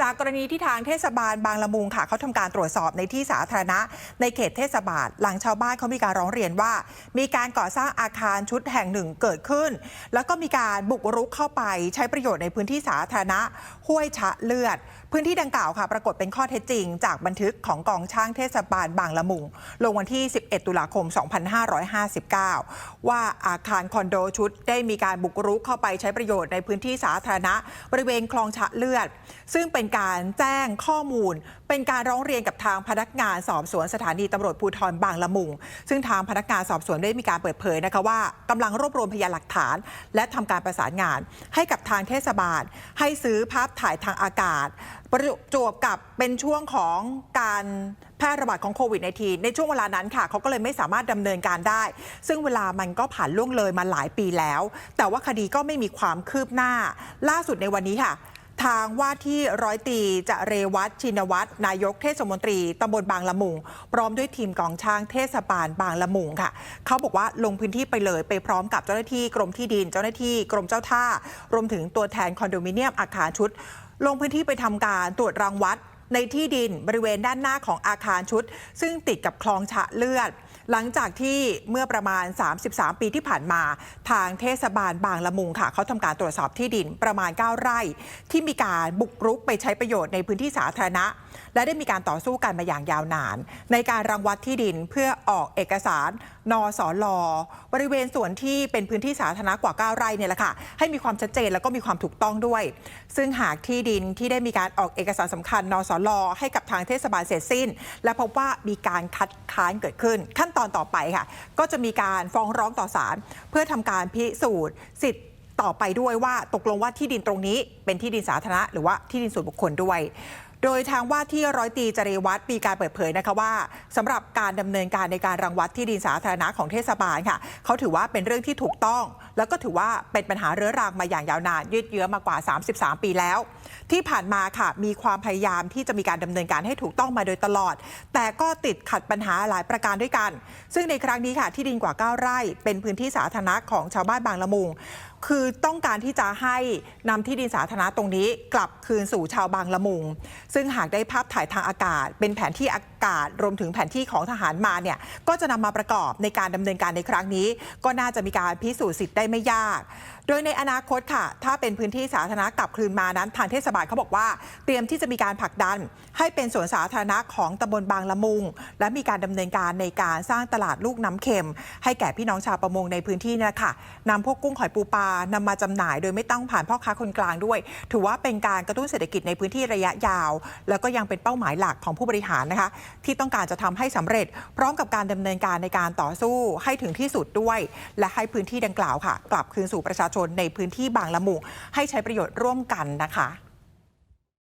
จากกรณีที่ทางเทศบาลบางละมุงค่ะเขาทำการตรวจสอบในที่สาธารณะ ในเขตเทศบาลหลังชาวบ้านเขามีการร้องเรียนว่า มีการก่อสร้างอาคารชุดแห่งหนึ่งเกิดขึ้น แล้วก็มีการบุกรุกเข้าไปใช้ประโยชน์ในพื้นที่สาธารณะห้วยชะเลือด พื้นที่ดังกล่าวค่ะ ปรากฏเป็นข้อเท็จจริง จากบันทึกของกองช่างเทศบาลบางละมุง ลงวันที่ 11 ตุลาคม 2559 ว่าอาคารคอนโดชุดได้มีการบุกรุกเข้าไปใช้ประโยชน์ในพื้นที่สาธารณะ บริเวณคลองชะเลือด ซึ่งเป็นการแจ้งข้อมูล เป็นการร้องเรียนกับทางพนักงานสอบสวนสถานีตำรวจภูธรบางละมุง ซึ่งทางพนักงานสอบสวนได้มีการเปิดเผยนะคะว่ากำลังรวบรวมพยานหลักฐาน และทำการประสานงาน ให้กับทางเทศบาล ให้ซื้อภาพถ่ายทางอากาศ ประจวบกับเป็นช่วงของการแพร่ระบาดของโควิด -19 ในช่วงเวลานั้นค่ะ เขาก็เลยไม่สามารถดำเนินการได้ ซึ่งเวลามันก็ผ่านล่วงเลยมาหลายปีแล้ว แต่ว่าคดีก็ไม่มีความคืบหน้า ล่าสุดในวันนี้ค่ะ ทางว่าที่ร้อยตรีจะเรวัตชินวัตรนายกเทศมนตรีตำบลบางละมุง พร้อมด้วยทีมกองช่างเทศบาลบางละมุงค่ะ เขาบอกว่าลงพื้นที่ไปเลยไปพร้อมกับเจ้าหน้าที่กรมที่ดินเจ้าหน้าที่กรมเจ้าท่า รวมถึงตัวแทนคอนโดมิเนียมอาคารชุด ลงพื้นที่ไปทำการตรวจรังวัดในที่ดินบริเวณด้านหน้าของอาคารชุด ซึ่งติดกับคลองฉะเลือด หลังจากที่เมื่อประมาณ 33 ปีที่ผ่านมา ทางเทศบาลบางละมุงค่ะเขาทำการตรวจสอบที่ดินประมาณ 9 ไร่ ที่มีการบุกรุกไปใช้ประโยชน์ในพื้นที่สาธารณะ และได้มีการต่อสู้กันมาอย่างยาวนาน ในการรังวัดที่ดินเพื่อออกเอกสาร นสลบริเวณส่วนที่เป็นพื้นที่สาธารณะกว่า 9 ไร่เนี่ยแหละค่ะให้มีความชัดเจนแล้วก็มีความถูกต้องด้วย ซึ่งหากที่ดินที่ได้มีการออกเอกสารสำคัญ นสลให้กับทางเทศบาลเสร็จสิ้น และพบว่ามีการคัดค้านเกิดขึ้นขั้นตอนต่อไปค่ะ ก็จะมีการฟ้องร้องต่อศาลเพื่อทำการพิสูจน์สิทธิ์ต่อไปด้วยว่าตกลงว่าที่ดินตรงนี้เป็นที่ดินสาธารณะหรือว่าที่ดินส่วนบุคคลด้วย โดยทางว่าที่ร้อยตรีจเรวัตรมีการเปิดเผยนะคะว่าสำหรับการดำเนินการในการรังวัดที่ดินสาธารณะของเทศบาลค่ะเขาถือว่าเป็นเรื่องที่ถูกต้อง แล้วก็ถือว่าเป็นปัญหาเรื้อรังมาอย่างยาวนาน ยืดเยื้อมากว่า 33 ปีแล้ว ที่ผ่านมาค่ะมีความพยายามที่จะมีการดำเนินการให้ถูกต้องมาโดยตลอด แต่ก็ติดขัดปัญหาหลายประการด้วยกัน ซึ่งในครั้งนี้ค่ะที่ดินกว่า 9 ไร่ เป็นพื้นที่สาธารณะของชาวบ้านบางละมุง คือต้องการที่จะให้นำที่ดินสาธารณะตรงนี้ กลับคืนสู่ชาวบางละมุง ซึ่งหากได้ภาพถ่ายทางอากาศ เป็นแผนที่อากาศรวมถึงแผนที่ของทหารมาเนี่ยก็จะนำมาประกอบในการดำเนินการในครั้งนี้ ก็น่าจะมีการพิสูจน์สิทธิ์ได้ไม่ยาก โดยในอนาคตค่ะ ถ้าเป็นพื้นที่สาธารณะกลับคืนมานั้น ทางเทศบาลเขาบอกว่า เตรียมที่จะมีการผลักดัน ให้เป็นสวนสาธารณะของตำบลบางละมุง และมีการดำเนินการในการสร้างตลาดลูกน้ำเค็ม ให้แก่พี่น้องชาวประมงในพื้นที่นี่แหละค่ะนำพวกกุ้งหอยปูปลาานำมาจำหน่าย โดยไม่ต้องผ่านพ่อค้าคนกลางด้วย ถือว่าเป็นการกระตุ้นเศรษฐกิจในพื้นที่ระยะยาว แล้วก็ยังเป็นเป้าหมายหลักของผู้บริหารนะคะ ที่ต้องการจะทำให้สำเร็จ พร้อมกับการดำเนินการในการต่อสู้ให้ถึงที่สุดด้วย และให้พื้นที่ดังกล่าวค่ะ กลับคืนสู่ประชาชนในพื้นที่บางละมุงให้ใช้ประโยชน์ร่วมกันนะคะ